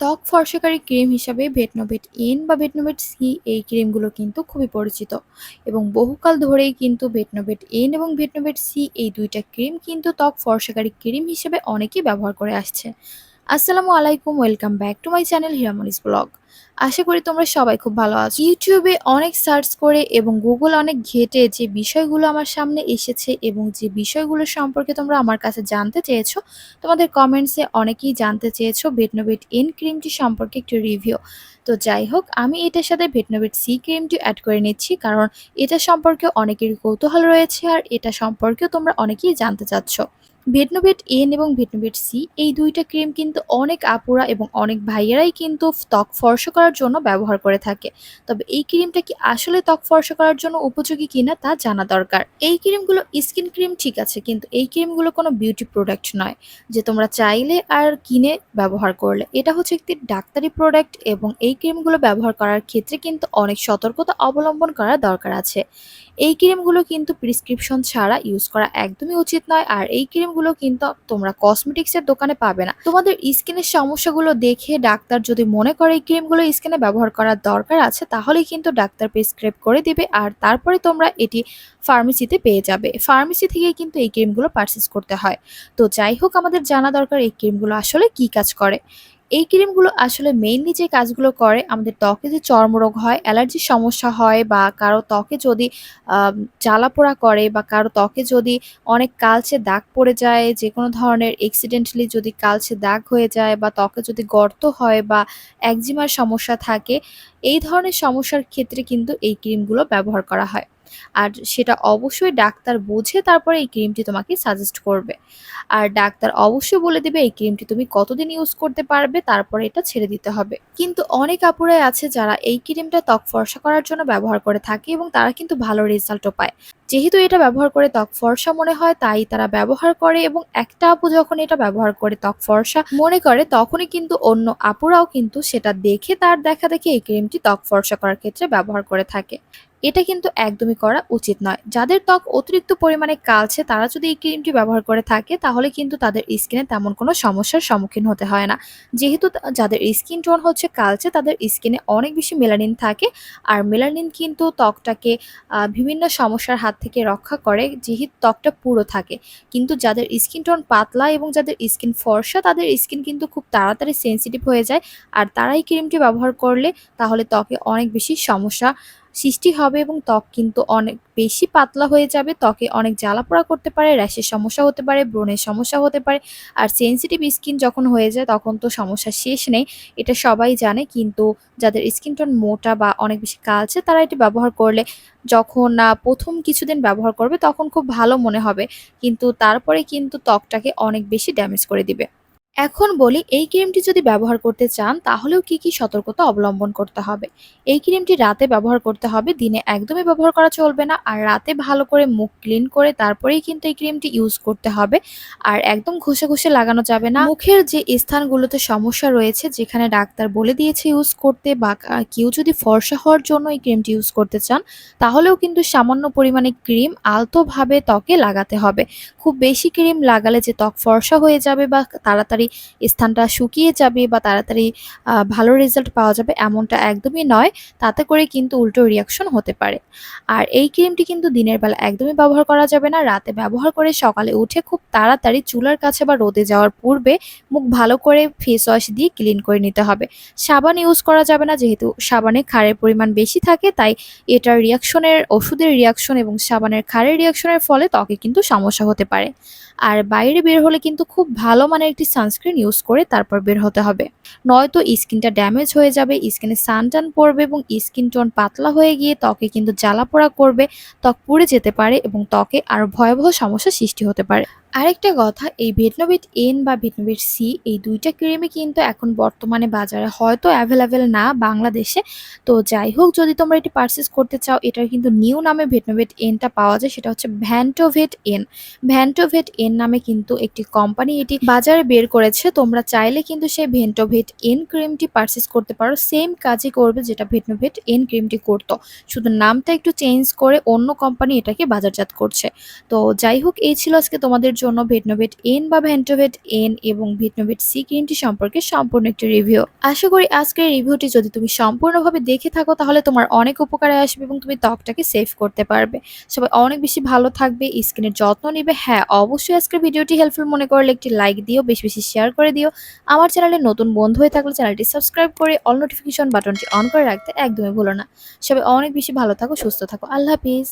ত্বক ফর্সাকারী ক্রিম হিসাবে ভেটনোভেট এন বা ভেটনোভেট সি এই ক্রিমগুলো কিন্তু খুবই পরিচিত। এবং বহুকাল ধরেই কিন্তু ভেটনোভেট এন এবং ভেটনোভেট সি এই দুইটা ক্রিম কিন্তু ত্বক ফর্সাকারী ক্রিম হিসেবে অনেকেই ব্যবহার করে আসছে। আসসালামু আলাইকুম, welcome back to my channel Hiramonis blog. আশা করি তোমরা সবাই খুব ভালো আছো। ইউটিউবে অনেক সার্চ করে এবং গুগল অনেক ঘেটে যে বিষয়গুলো আমার সামনে এসেছে এবং যে বিষয়গুলো সম্পর্কে তোমরা আমার কাছে জানতে চেয়েছো, তোমাদের কমেন্টসে অনেকেই জানতে চেয়েছো ভেটনোভেট এন ক্রিমটি সম্পর্কে একটু রিভিউ তো যাই হোক, আমি এটার সাথে ভেটনোভেট সি ক্রিমটি অ্যাড করে নিচ্ছি কারণ এটা সম্পর্কে অনেকেরই কৌতূহল রয়েছে আর এটা সম্পর্কেও তোমরা অনেকেই জানতে চাচ্ছ। ভেটনোভেট এন এবং ভেটনোভেট সি, এই দুইটা ক্রিম কিন্তু অনেক আপুরা এবং অনেক ভাইয়েরাই কিন্তু ত্বক ফর্সা করার জন্য ব্যবহার করে থাকে। তবে এই ক্রিমটা কি আসলে ত্বক ফর্সা করার জন্য উপযোগী কিনা তা জানা দরকার। এই ক্রিমগুলো স্কিন ক্রিম ঠিক আছে, কিন্তু এই ক্রিমগুলো কোনো বিউটি প্রোডাক্ট নয়, যে তোমরা চাইলে আর কিনে ব্যবহার করলে। এটা হচ্ছে একটি ডাক্তারি প্রোডাক্ট এবং এই ক্রিমগুলো ব্যবহার করার ক্ষেত্রে কিন্তু অনেক সতর্কতা অবলম্বন করা দরকার আছে। এই ক্রিমগুলো কিন্তু প্রিসক্রিপশন ছাড়া ইউজ করা একদমই উচিত নয়, আর এই ক্রিমগুলো কিন্তু তোমরা কসমেটিক্সের দোকানে পাবে না। তোমাদের স্কিনের সমস্যাগুলো দেখে ডাক্তার যদি মনে করে এই ক্রিমগুলো স্কিনে ব্যবহার করার দরকার আছে, তাহলেই কিন্তু ডাক্তার প্রেসক্রাইব করে দিবে আর তারপরে তোমরা এটি ফার্মেসিতে পেয়ে যাবে। ফার্মেসি থেকে কিন্তু এই ক্রিমগুলো পারচেস করতে হয়। তো যাই হোক, আমাদের জানা দরকার এই ক্রিমগুলো আসলে কি কাজ করে। এই ক্রিমগুলো আসলে মেইনলি যে কাজগুলো করে, আমাদের ত্বকে যে চর্মরোগ হয়, অ্যালার্জির সমস্যা হয় বা কারও ত্বকে যদি জ্বালাপোড়া করে বা কারও ত্বকে যদি অনেক কালচে দাগ পড়ে যায় যে কোনো ধরনের এক্সিডেন্টালি যদি কালচে দাগ হয়ে যায় বা ত্বকে যদি গর্ত হয় বা একজিমার সমস্যা থাকে, এই ধরনের সমস্যার ক্ষেত্রে কিন্তু এই ক্রিমগুলো ব্যবহার করা হয়। আর সেটা অবশ্যই ডাক্তার বুঝে তারপরে এই ক্রিমটি তোমাকে সাজেস্ট করবে। আর ডাক্তার অবশ্যই বলে দেবে এই ক্রিমটি তুমি কতদিন ইউজ করতে পারবে, তারপরে এটা ছেড়ে দিতে হবে। কিন্তু অনেক আপুরাই আছে যারা এই ক্রিমটা ত্বক ফর্সা করার জন্য ব্যবহার করে থাকে এবং তারা কিন্তু ভালো রেজাল্টও পায়। যেহেতু এটা ব্যবহার করে ত্বক ফর্সা মনে হয়, তাই তারা ব্যবহার করে এবং একটা আপু যখন এটা ব্যবহার করে ত্বক ফর্সা মনে করে, তখনই কিন্তু অন্য আপুরাও কিন্তু সেটা দেখে তার দেখা দেখে এই ক্রিমটি ত্বক ফর্সা করার ক্ষেত্রে ব্যবহার করে থাকে। এটা কিন্তু একদমই করা উচিত নয়। যাদের ত্বক অতিরিক্ত পরিমাণে কালছে, তারা যদি এই ক্রিমটি ব্যবহার করে থাকে, তাহলে কিন্তু তাদের স্কিনে তেমন কোনো সমস্যার সম্মুখীন হতে হয় না। যেহেতু যাদের স্কিন টোন হচ্ছে কালছে, তাদের স্কিনে অনেক বেশি মেলানিন থাকে। আর মেলানিন কিন্তু ত্বকটাকে বিভিন্ন সমস্যার হাত থেকে রক্ষা করে, যেহেতু ত্বকটা পুরো থাকে। কিন্তু যাদের স্কিন টোন পাতলা এবং যাদের স্কিন ফর্সা, তাদের স্কিন কিন্তু খুব তাড়াতাড়ি সেন্সিটিভ হয়ে যায়। আর তারাই ক্রিমটি ব্যবহার করলে, তাহলে ত্বকে অনেক বেশি সমস্যা সৃষ্টি হবে এবং ত্বক কিন্তু অনেক বেশি পাতলা হয়ে যাবে। ত্বকে অনেক জ্বালাপোড়া করতে পারে, র্যাশের সমস্যা হতে পারে, ব্রণের সমস্যা হতে পারে। আর সেন্সিটিভ স্কিন যখন হয়ে যায় তখন তো সমস্যা শেষ নেই, এটা সবাই জানে। কিন্তু যাদের স্কিন টোন মোটা বা অনেক বেশি কালচে তারা এটি ব্যবহার করলে যখন প্রথম কিছুদিন ব্যবহার করবে তখন খুব ভালো মনে হবে। কিন্তু তারপরে কিন্তু ত্বকটাকে অনেক বেশি ড্যামেজ করে দিবে। এখন বলি, এই ক্রিমটি যদি ব্যবহার করতে চান, তাহলেও কি কি সতর্কতা অবলম্বন করতে হবে? এই ক্রিমটি রাতে ব্যবহার করতে হবে, দিনে একদমই ব্যবহার করা চলবে না। আর রাতে ভালো করে মুখ ক্লিন করে তারপরেই কিন্তু এই ক্রিমটি ইউজ করতে হবে। আর একদম ঘষে ঘষে লাগানো যাবে না। মুখের যে স্থানগুলোতে সমস্যা রয়েছে, যেখানে ডাক্তার বলে দিয়েছে ইউজ করতে বা কেউ যদি ফর্সা হওয়ার জন্য এই ক্রিমটি ইউজ করতে চান, তাহলেও কিন্তু সামান্য পরিমাণে ক্রিম আলতোভাবে ত্বকে লাগাতে হবে। খুব বেশি ক্রিম লাগালে যে ত্বক ফর্সা হয়ে যাবে বা তাড়াতাড়ি স্থানটা শুকিয়ে যাবে বা তাড়াতাড়ি ভালো রেজাল্ট পাওয়া যাবে এমনটা একদমই নয়। তাতে করে কিন্তু উল্টো রিয়াকশন হতে পারে। আর এই ক্রিমটি কিন্তু দিনের বেলা একদমই ব্যবহার করা যাবে না। রাতে ব্যবহার করে সকালে উঠে খুব তাড়াতাড়ি চুলার কাছে বা রোদে যাওয়ার পূর্বে মুখ ভালো করে ফেস ওয়াশ দিয়ে ক্লিন করে নিতে হবে। সাবান ইউজ করা যাবে না, যেহেতু সাবানে খারের পরিমাণ বেশি থাকে, তাই এটার রিয়াকশনের ওষুধের রিয়াকশন এবং সাবানের খারের রিয়াকশনের ফলে ত্বকে কিন্তু সমস্যা হতে পারে। আর বাইরে বের হলে কিন্তু খুব ভালো মানের একটি সানস্ক্রিন ইউজ করে তারপর বের হতে হবে। নয়তো স্কিনটা ড্যামেজ হয়ে যাবে, স্কিনে সান টান পড়বে এবং স্কিন টোন পাতলা হয়ে গিয়ে ত্বকে কিন্তু জ্বালা পোড়া করবে, ত্বক পুড়ে যেতে পারে এবং ত্বকে আরও ভয়াবহ সমস্যা সৃষ্টি হতে পারে। আরেকটা কথা, এই ভিটনোভিট এন বা ভিটনোভিট সি এই দুইটা ক্রিমই কিন্তু এখন বর্তমানে বাজারে হয়তো অ্যাভেলেবেল না বাংলাদেশে। তো যাই হোক, যদি তোমরা এটি পারচেস করতে চাও, এটার কিন্তু নিউ নামে ভিটনোভিট এনটা পাওয়া যায়, সেটা হচ্ছে ভ্যান্টোভেট এন ভ্যান্টোভেট এন নামে কিন্তু একটি কোম্পানি এটি বাজারে বের করেছে, তোমরা চাইলে কিন্তু সেই ভেন্টোভেট এন ক্রিমটি পারচেস করতে পারো। সেম কাজই করবে যেটা ভেটনোভেট এন ক্রিমটি করতো। শুধু নামটা একটু চেঞ্জ করে অন্য কোম্পানি এটাকে বাজারজাত করছে। তো যাই হোক, এই ছিল আজকে তোমাদের জন্য জন্য ভেটনোভেট এন বা ভেন্টোভেট এন এবং ভেটনোভেট সি ক্রিমটি সম্পর্কে সম্পূর্ণ একটি রিভিউ। আশা করি আজকের রিভিউটি যদি তুমি সম্পূর্ণভাবে দেখে থাকো, তাহলে তোমার অনেক উপকারে আসবে এবং তুমি ত্বকটাকে সেভ করতে পারবে। সবাই অনেক বেশি ভালো থাকবে, স্কিনের যত্ন নেবে। হ্যাঁ অবশ্যই আজকের ভিডিওটি হেল্পফুল মনে করলে একটি লাইক দিও, বেশি বেশি শেয়ার করে দিও। আমার চ্যানেলে নতুন বন্ধু হয়ে থাকলে চ্যানেলটি সাবস্ক্রাইব করে অল নোটিফিকেশন বাটনটি অন করে রাখতে একদমই ভুলো না। সবাই অনেক বেশি ভালো থাকো, সুস্থ থাকো। আল্লাহ হাফিজ।